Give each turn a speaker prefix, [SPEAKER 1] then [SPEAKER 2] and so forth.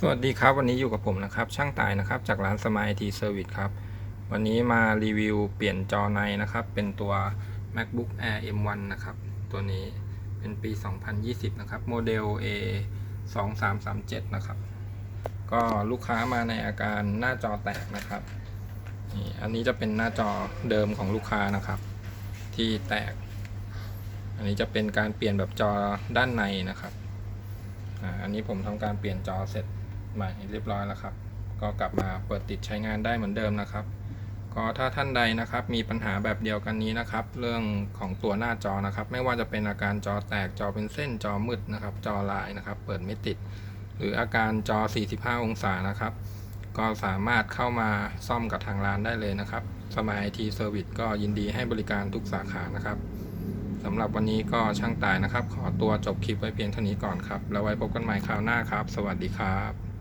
[SPEAKER 1] สวัสดีครับ วันนี้อยู่กับผมนะครับ ช่างตายนะครับ จากร้านสมายทีเซอร์วิสครับ วันนี้มารีวิวเปลี่ยนจอในนะครับ เป็นตัว macbook air m1 นะครับ ตัวนี้เป็นปี 2020 นะครับ โมเดล a 2 3 3 7นะครับ ก็ลูกค้ามาในอาการหน้าจอแตกนะครับนี่อันนี้จะเป็นหน้าจอเดิมของลูกค้านะครับ ที่แตก อันนี้จะเป็นการเปลี่ยนแบบจอด้านในนะครับอันนี้ผมทำการเปลี่ยนจอเสร็จ ใหม่เรียบร้อยแล้วครับ ก็กลับมาเปิดติดใช้งานได้เหมือนเดิมนะครับ ก็ถ้าท่านใดนะครับมีปัญหาแบบเดียวกันนี้นะครับ เรื่องของตัวหน้าจอนะครับ ไม่ว่าจะเป็นอาการจอแตกจอเป็นเส้นจอมืดนะครับ จอลายนะครับ เปิดไม่ติด หรืออาการจอ 45 องศานะครับ ก็สามารถเข้ามาซ่อมกับทางร้านได้เลยนะครับ สมัยทีเซอร์วิสก็ยินดีให้บริการทุกสาขานะครับสำหรับวันนี้ก็ช่างตายนะครับ ขอตัวจบคลิปไว้เพียงเท่านี้ก่อนครับ แล้วไว้พบกันใหม่คราวหน้าครับ สวัสดีครับ